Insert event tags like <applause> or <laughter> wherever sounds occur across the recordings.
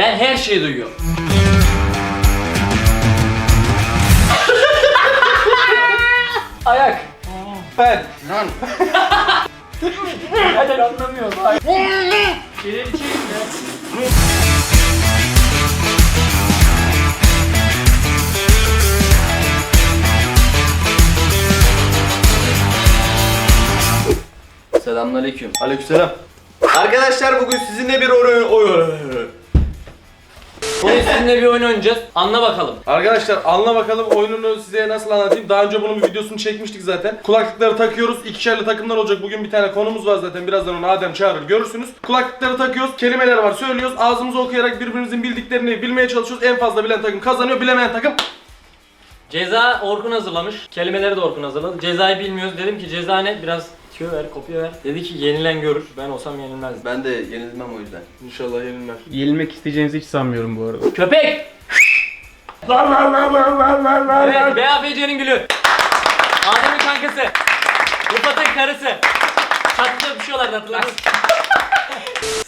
Ben her şeyi duyuyorum. Ayak. Ben. <laughs> Hadi anlamıyorum. Geri içeyim ya. Selamünaleyküm. Aleykümselam. Arkadaşlar bugün sizinle bir oyun oyun. Bugün sizinle bir oyun oynayacağız. Anla bakalım. Arkadaşlar anla bakalım oyununu size nasıl anlatayım. Daha önce bunun bir videosunu çekmiştik zaten. Kulaklıkları takıyoruz. İkişerli takımlar olacak. Bugün bir tane konumuz var zaten. Birazdan onu Adem çağırır görürsünüz. Kulaklıkları takıyoruz. Kelimeler var söylüyoruz. Ağzımızı okuyarak birbirimizin bildiklerini bilmeye çalışıyoruz. En fazla bilen takım kazanıyor. Bilemeyen takım Ceza Orkun hazırlamış. Kelimeleri de Orkun hazırladı. Cezayı bilmiyoruz. Dedim ki ceza ne? Biraz tüyo ver, kopya ver. Dedi ki yenilen görür. Ben olsam yenilmezdim. Ben de yenilmem o yüzden. İnşallah yenilmez. Yenilmek isteyeceğinizi hiç sanmıyorum bu arada. Köpek! Evet, BAPC'nin gülü. Adem'in kankası. Rıfat'ın karısı. Çatlı öpüşüyorlardı hatırladınız.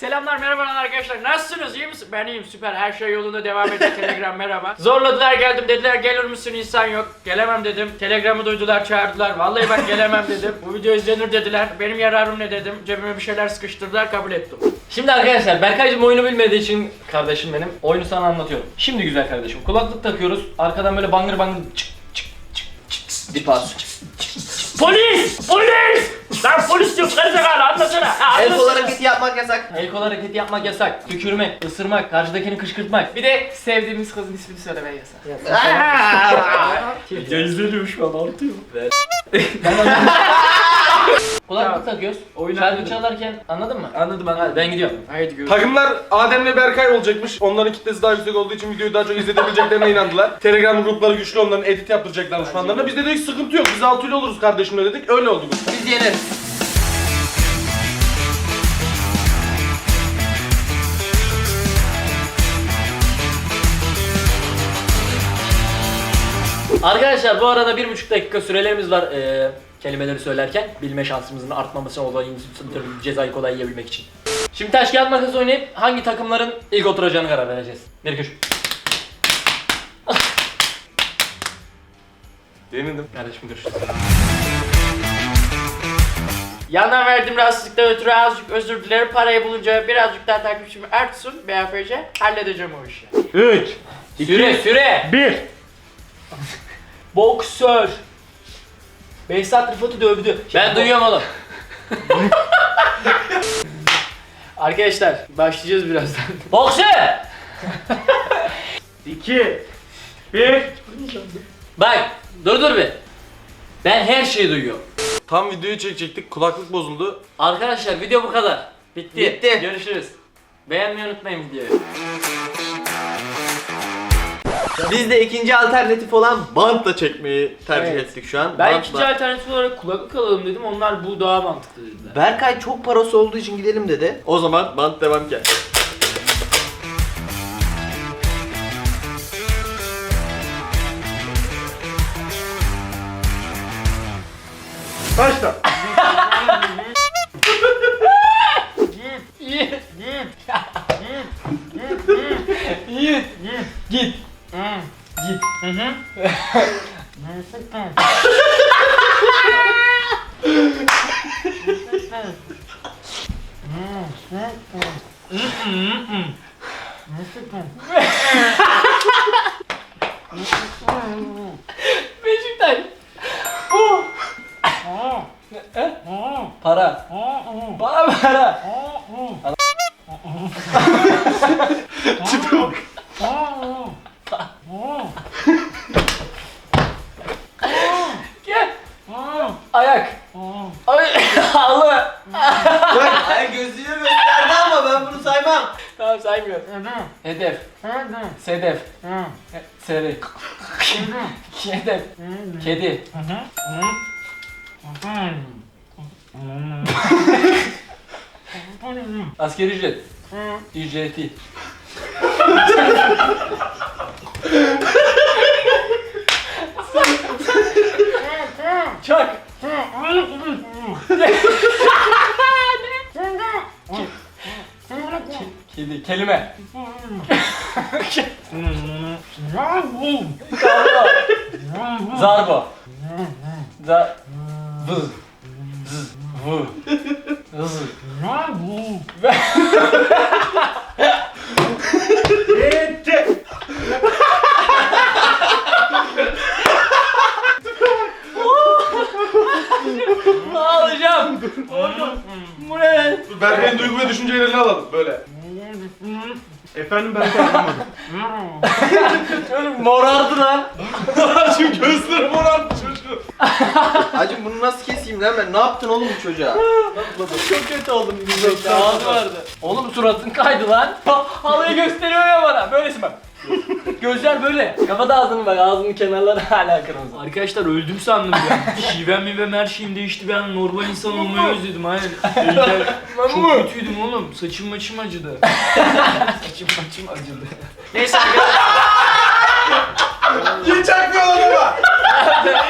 Selamlar merhabalar arkadaşlar. Nasılsınız? İyi misin? Ben iyiyim süper. Her şey yolunda devam ediyor. Telegram merhaba. Zorladılar geldim dediler gelir misin insan yok. Gelemem dedim. Telegramı duydular çağırdılar. Vallahi ben gelemem dedim. Bu video izlenir dediler. Benim yararım ne dedim. Cebime bir şeyler sıkıştırdılar kabul ettim. Şimdi arkadaşlar Berkaycığım oyunu bilmediği için kardeşim benim oyunu sana anlatıyorum. Şimdi güzel kardeşim kulaklık takıyoruz. Arkadan böyle bangır bangır çık çık çık çık Bir. Polis! Polis! Lan polis diyor gerizekalı anlasana. Ha, El kol anlasana. hareketi yapmak yasak. El kol hareketi yapmak yasak. Tükürmek, ısırmak, karşıdakini kışkırtmak. Bir de sevdiğimiz kızın ismini söylemeye yasak. Ya <laughs> izleniyor şu an artıyor. <laughs> Kulaklık takıyoruz. Oyun Şarkı anladım. çalarken anladın mı? Anladım Hadi anladım. ben gidiyorum. Haydi görüşürüz. Takımlar Adem'le Berkay olacakmış. Onların kitlesi daha yüksek olduğu için videoyu daha çok izletebileceklerine inandılar. <laughs> Telegram grupları güçlü onların edit yaptıracaklar şu anlarına. Biz de dedik sıkıntı yok. Biz altıyla oluruz kardeşimle dedik. Öyle oldu bu. Biz yeneriz. Arkadaşlar bu arada bir buçuk dakika sürelerimiz var eee, kelimeleri söylerken. Bilme şansımızın artmaması olayımız cezayı kolay yiyebilmek için. Şimdi taş kağıt makas oynayıp hangi takımların ilk oturacağını karar vereceğiz. Bir köşe. Yenildim. Kardeşim görüşürüz. Yandan verdiğim rahatsızlıktan ötürü azıcık özür dilerim. Parayı bulunca birazcık daha takipçimi artsın. BFC halledeceğim o işi. 3, Süre süre. 1. Boksör. Behzat Rıfat'ı dövdü. Ben duyuyorum oğlum. <laughs> Arkadaşlar başlayacağız birazdan. Boksör. 2, 1. Bak dur dur bir. Ben her şeyi duyuyorum. Tam videoyu çekecektik. Kulaklık bozuldu. Arkadaşlar video bu kadar. Bitti. Bitti. Görüşürüz. Beğenmeyi unutmayın videoyu. Biz de ikinci alternatif olan bantla çekmeyi tercih Evet. ettik şu an. Ben Bantla- ikinci alternatif olarak kulaklık alalım dedim. Onlar bu daha mantıklı dediler. Berkay çok parası olduğu için gidelim dedi. O zaman bant devam gel. Beşiktaş. Oh. Eh? Para. Para para. Gel. Ayak. Ay halı. Ay gözüyle gösterdi ama ben bunu saymam. Tamam saymıyorum. Hedef. Sedef. E, Seri. Hedef. Kedi. Askeri ücret. Ücreti. Çak. Kedi. Kelime. Böyle. Efendim ben anlamadım. Morardı lan. Şimdi gözleri morardı çocuğun. Hacım bunu nasıl keseyim lan ben? Ne yaptın oğlum bu çocuğa? Çok kötü oldum. Ağzı vardı. Oğlum suratın kaydı lan. Halıyı gösteriyor ya bana. Böylesin bak. Gözler böyle. Kapat ağzını bak. Ağzının kenarları <laughs> hala kırmızı. Arkadaşlar öldüm sandım ya. <laughs> Şivem mivem her şeyim değişti. Ben normal insan olmayı özledim aynen. <laughs> Çok kötüydüm oğlum. Saçım maçım acıdı. Saçım saçım acıdı. Neyse arkadaşlar. Hiç çakmıyorlar ama.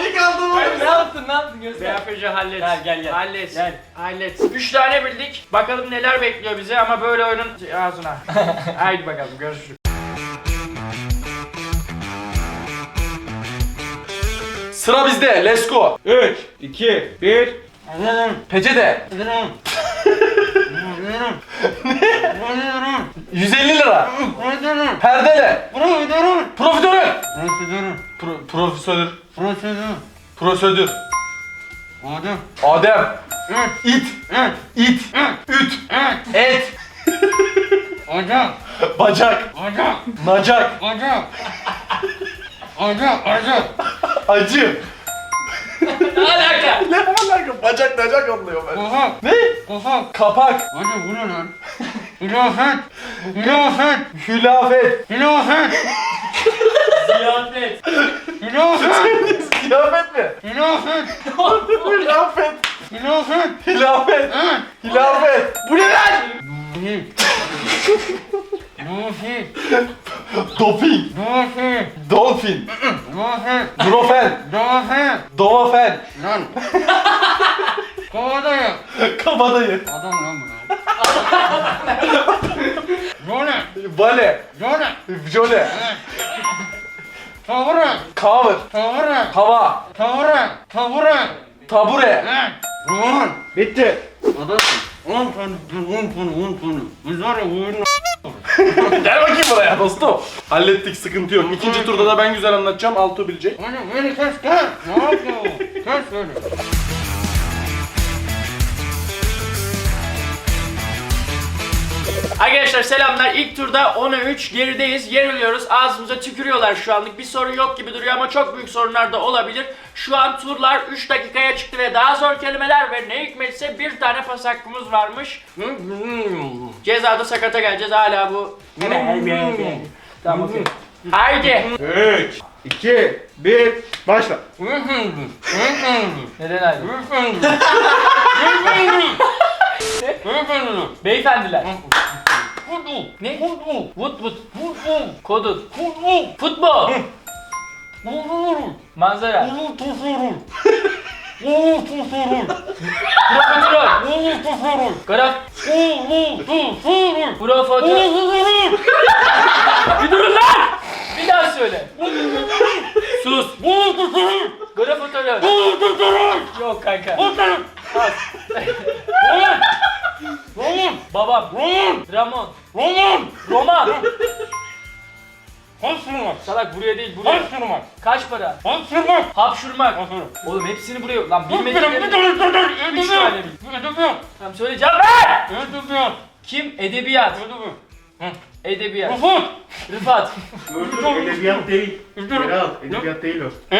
İlk aldığım ne yaptın ne yaptın göster. BFC hallet. Gel, gel, gel. Hallet. Gel. Hallet. Üç tane bildik. Bakalım neler bekliyor bizi ama böyle oyunun ağzına. Haydi bakalım görüşürüz. Sıra bizde. Let's go. 3, 2, 1. Peçete. 150 lira. Perdele. Profiterol. Pro- profesör. Prosedür. Adem. Adem. İt. İt. Üt. Et. Hocam. Bacak. Hocam. Nacak. Hocam. Hocam. Hocam. Acı. Ne alaka? <laughs> Ne alaka? Bacak nacak anlıyor ben. Kafak. Ne? Kafak. Kapak. Hocam bu ne lan? Hilafet. Hilafet. Hülafet. Hilafet. Ziyafet. Hilafet. Ziyafet mi? Hilafet. Hilafet. Hilafet. Hilafet. Hilafet. Bu ne lan? <laughs> Nuhi. Doping. Nuhi. Dolphin. Nuhi. Drofen. Nuhi. Domafen. Lan. <laughs> Kovadayım. Kabadayı. Adam lan bu lan. Jone. Vale. Jone. Jole. Tavure. Cover. Tavure. Hava. Tavure. Tavure. Tabure. Lan. Roman. Bitti. Adamsın. 10 tane, 10 tane, 10 tane. Biz var ya oyunu <laughs> Gel bakayım buraya dostum. Hallettik sıkıntı yok. İkinci turda da ben güzel anlatacağım. Altu bilecek. Hani beni kes kes. Ne yapıyor? Kes beni. Arkadaşlar selamlar. İlk turda 10'a 3 gerideyiz. Yeniliyoruz. Ağzımıza tükürüyorlar şu anlık. Bir sorun yok gibi duruyor ama çok büyük sorunlar da olabilir. Şu an turlar 3 dakikaya çıktı ve daha zor kelimeler ve ne hikmetse bir tane pas hakkımız varmış. Cezada sakata geleceğiz hala bu. tamam okey. Haydi. 3, 2, 1, başla. Neden ayrı? <laughs> Beyefendiler. Ne? Wood wood. Kodut. Futbol. Manzara. Profiterol. Graf. Profiterol. Bir durun lan! Bir daha söyle. Sus. Grafiterol. Yok kanka. Pas. Babam. Ramon. Roman. Salak buraya değil buraya. Kaç para? Hapşurmak. Oğlum hepsini buraya. Lan bilmedikleri. Üç tane bil. Tamam söyle cevap ver. Kim? Edebiyat. Edebiyat. Rıfat. Edebiyat değil. Berat, edebiyat değil o.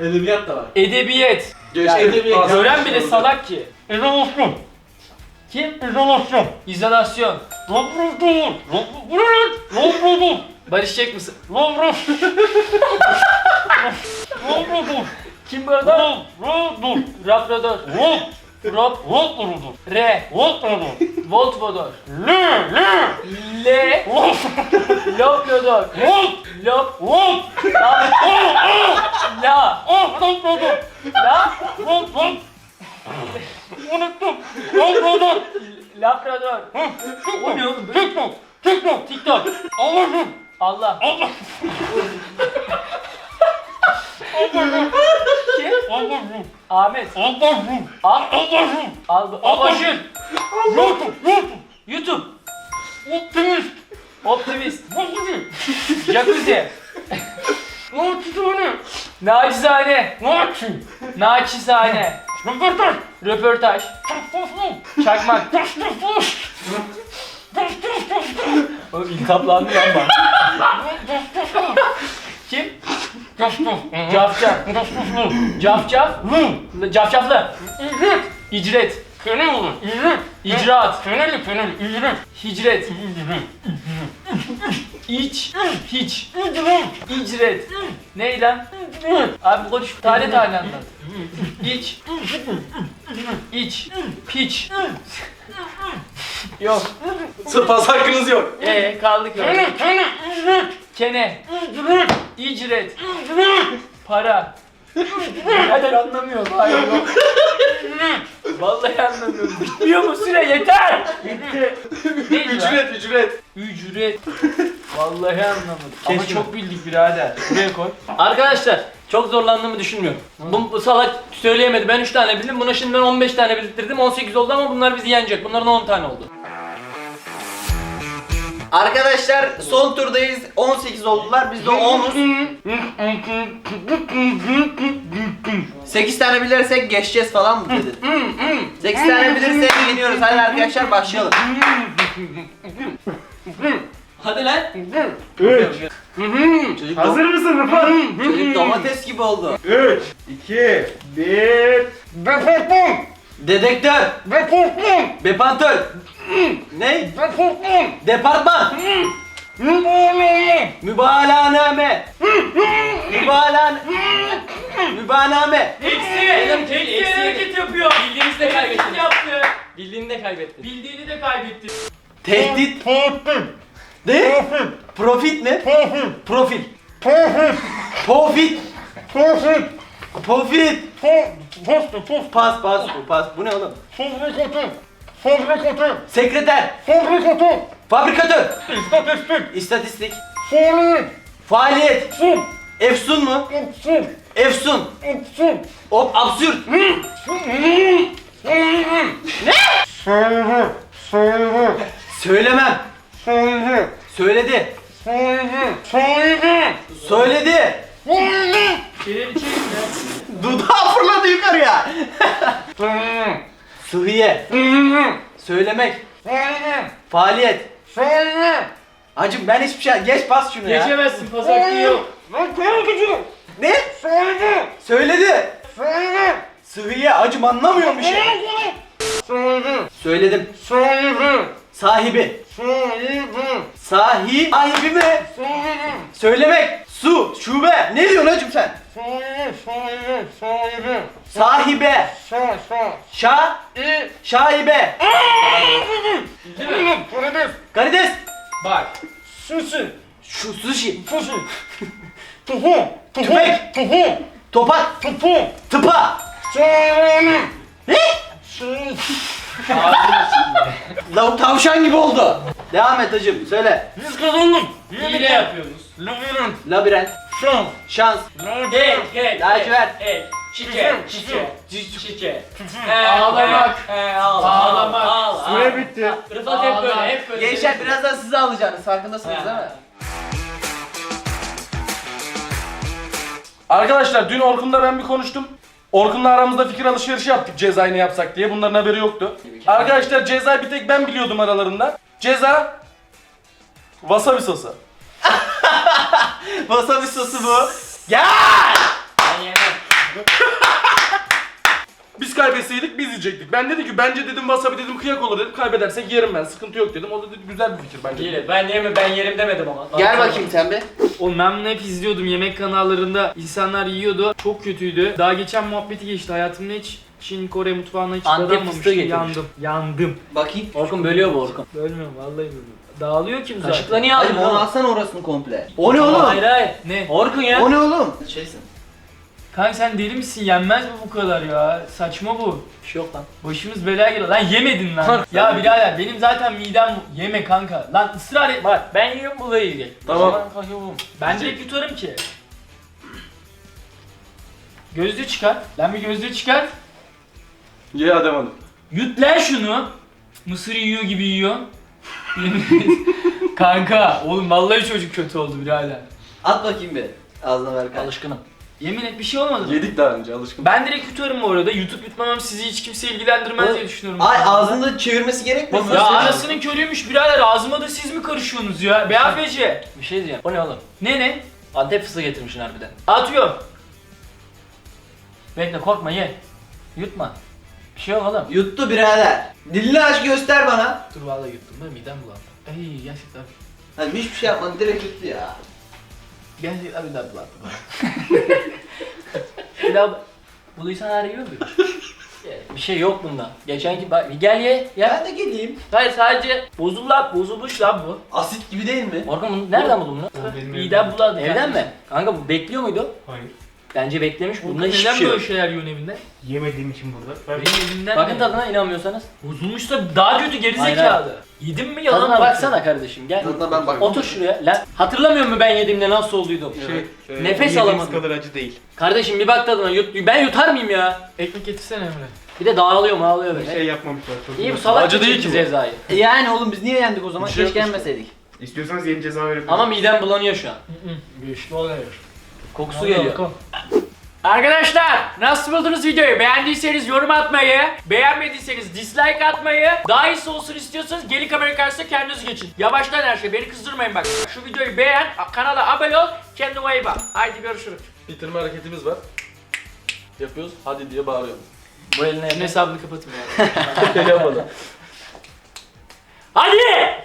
Edebiyat da var. Edebiyat. Geçti. edebiyat. Gören bile salak ki. İzolasyon. Kim? İzolasyon. İzolasyon. Bu ne lan? Labrador. Barışacak mısın? Labrador. Labrador. <laughs> Kim bu arada? Labrador. Raprodor. Rob. Labrador. R. Voltvodor. Le. Le. L. Rob. Loplodor. Rob. Lop. Rob. La. La. Labrador. La. Rob. Rob. Unuttum. Labrador. Labrador. Ha, O ne oğlum? TikTok. TikTok. TikTok. Allah'ım. Allah. Allah. Kim? Allah'ım. Ahmet. Allah'ım. Al. Allah'ım. Al. Abaşın. YouTube. YouTube. YouTube. Optimist. Optimist. Bakıcı. Jacuzzi. Naçizane. Naçizane. Naçi. Naçizane. Röportaj. Röportaj. Çakmak. Oğlum iltaplandı lan bana. Kim? Cafcaf. Cafcaf. Cafcaflı. İzlet. İcret. Kene olur. İzlet. İcraat. Keneli keneli. İzlet. Hicret. İç. Hiç. İcret. Ney lan? Abi konuş. Tane tane anlat. İç. İç. Piç. Yok. Pas hakkınız yok. Ee kaldık öyle. Kene. İcret. Para. Neden anlamıyorum? Hayır yok. Vallahi anlamıyorum. Bitmiyor mu süre? Yeter! Bitti. Neydi lan? Ücret ücret. Ücret. Vallahi anlamadım. Ama Keşke. çok bildik birader. Buraya koy. Arkadaşlar çok zorlandığımı düşünmüyorum. Bu, bu salak söyleyemedi. Ben 3 tane bildim. Buna şimdi ben 15 tane bildirdim. 18 oldu ama bunlar bizi yenecek. Bunların 10 tane oldu. Arkadaşlar son turdayız. 18 oldular. Biz de 10'uz. 8 tane bilirsek geçeceğiz falan mı dedin? 8 tane bilirsek yeniyoruz. Hadi arkadaşlar başlayalım. Hadi lan. Çocuk, Hazır mısın Rıfat? çocuk domates gibi oldu. 3, 2, 1. Deportman. Dedektör, Deportman. bepantör. ne? Departman, Mübalağalı. mübalaname. Mübalan mübaname. Eksi. Eksi hareket yapıyor. Bildiğinizde kaybettiniz. yaptı. Bildiğini de kaybetti. Bildiğini de kaybetti. Tehdit. Profit. Ne? Profit. Profit mi? Profit. Profil. Profit. Profit. Profit. Profit. Posta posta. Pas pas bu pas. Bu ne oğlum? Fabrikatör. Fabrikatör. Sekreter. Fabrikatör. Fabrikatör. İstatistik. İstatistik. Faaliyet. Faaliyet. Sun. Efsun mu? Upsun. Efsun. Upsun. Op absürt. Söyle. Söyle. Söylemem. Söyle. Söyledi. Söyle. Söyle. Söyledi. Çeneni çekme. Dudağı fırladı yukarıya. Sıhhiye. Söyle. Söylemek. Söyle. Faaliyet. Hacım ben hiçbir şey... Geç pas şunu ya. Geçemezsin. Pas hakkı yok. Ne? Söyle. Söyledi. Söyle. Sıhhiye. Acım anlamıyorum bir şey. Söyle. Söyledim. Söyle. Sahibi. Sahi. Sahibi mi? Söyle. Söylemek. Su. Şube. Ne diyorsun hacım sen? Söyle. Söyle. Söyle. Sahibe. Sağ sağ. Şa. İyi. Şaibe. Oğlum karides. Karides. Bak. Sushi. Şu sushi. Sushi. Tuhu. <laughs> Tüfek. Tuhu. Topak. Tuhu. Tıpa. Söyle. Ne? Şey. Lavuk tavşan gibi oldu. Devam et hacım. Söyle. Biz kazandık. Hile yapıyoruz. Labirent. Labirent. Şans. Şans. Hey, hey. Lacivert. Hey. Çiçe. Çiçe. Çiçe. Çiçe. Ağlamak. He, ağla. Ağlamak. Ağla. Süre bitti. Rıfat hep böyle, hep böyle. Gençler birazdan sizi alacaksınız. Farkındasınız değil mi? Arkadaşlar dün Orkun'la ben bir konuştum. Orkun'la aramızda fikir alışverişi yaptık cezayı ne yapsak diye. Bunların haberi yoktu. Arkadaşlar ceza bir tek ben biliyordum aralarında. Ceza wasabi sosu. <laughs> <laughs> Wasabi sosu bu. Gel. Ben yemem. <laughs> Biz kaybetseydik biz yiyecektik. Ben dedim ki bence dedim wasabi dedim kıyak olur dedim. Kaybedersek yerim ben. Sıkıntı yok dedim. O da dedi güzel bir fikir bence. Hile. Ben yemem, ben yerim demedim ama. Gel bakayım sen bir. Oğlum ben bunu hep izliyordum yemek kanallarında insanlar yiyordu çok kötüydü. Daha geçen muhabbeti geçti hayatımda hiç Çin Kore mutfağına hiç Antep fıstığı dadanmamıştım getirmiş. yandım. Yandım. Bakayım. Orkun bölüyor bu Orkun. Bölmüyorum vallahi bölmüyorum. Dağılıyor kim zaten? Kaşıkla niye Hadi aldın onu oğlum? alsana orasını komple. O ne oğlum? Hayır hayır. Ne? O ne oğlum? Şeysin. Kanka sen deli misin? Yenmez mi bu kadar ya? Saçma bu. Bir şey yok lan. Başımız belaya giriyor. Lan yemedin lan. ya birader benim zaten midem yeme kanka. Lan ısrar et. Bak ben yiyorum bu da yiyecek. Tamam. O zaman kanka bu. Ben direkt yutarım ki. Gözlüğü çıkar. Lan bir gözlüğü çıkar. Ye Adem Hanım. Yut lan şunu. Mısır yiyor gibi yiyor. Kanka oğlum vallahi çocuk kötü oldu birader. At bakayım bir. Ağzına ver kanka. Alışkınım. Yemin et bir şey olmadı. mı? Yedik daha önce alışkın. Ben direkt yutarım bu arada. YouTube yutmamam sizi hiç kimse ilgilendirmez Oğlum, diye düşünüyorum. Ay ağzında çevirmesi gerekmiyor mu? Ya anasının körüymüş birader ağzıma da siz mi karışıyorsunuz ya? BAFC. Bir şey diyeceğim. O ne oğlum? Ne ne? Antep fıstığı getirmişsin harbiden. Atıyorum. Bekle korkma ye. Yutma. Bir şey yok oğlum. Yuttu birader. Dilini aç göster bana. Dur vallahi yuttum ben midem bulandı. Ay gerçekten. Hani hiçbir şey yapmadın direkt yuttu ya. Gerçekten midem bulandı. Pilav buluysan her yiyor muyum? bir şey yok bunda. Geçenki bak gel ye. Ya. Ben de geleyim. Hayır sadece bozul lan bozulmuş lan bu. Asit gibi değil mi? Orkun bunu nereden buldun bunu? Midem bulandı. Evden mi? Kanka bu bekliyor muydu? Hayır. Bence beklemiş. Bunda hiçbir neden şey yok. böyle şeyler yiyorsun evinde? Yemediğim için burada. Ben Benim evimden Bakın mi? tadına inanmıyorsanız. Bozulmuşsa daha kötü Hayır, gerizekalı. Yedim mi yalan Tadına mı? baksana kardeşim gel. Tadına ben bak. Otur şuraya. Lan hatırlamıyor musun ben yediğimde nasıl olduydum? şey, e, Nefes yediğimiz alamadım. kadar acı değil. Kardeşim bir bak tadına. Yut, ben yutar mıyım ya? Ekmek getirsene Emre. Bir de dağılıyor mağılıyor böyle. Şey yapmamışlar. çok İyi bu güzel. salak Acı değil ki bu. cezayı. E Yani oğlum biz niye yendik o zaman? Şey Keşke yenmeseydik. İstiyorsanız yeni ceza verebilirim. Ama midem bulanıyor şu an. Güçlü oluyor. Kokusu geliyor. Arkadaşlar nasıl buldunuz videoyu? Beğendiyseniz yorum atmayı, beğenmediyseniz dislike atmayı, daha iyisi olsun istiyorsanız geri kamera karşısına kendiniz geçin. Yavaştan her şey, beni kızdırmayın bak. Şu videoyu beğen, kanala abone ol, kendine iyi bak. Haydi görüşürüz. Bitirme hareketimiz var. Yapıyoruz. Hadi diye bağırıyorum. Bu eline Şunun hesabını kapatın ya. <laughs> Yapmadım. Hadi!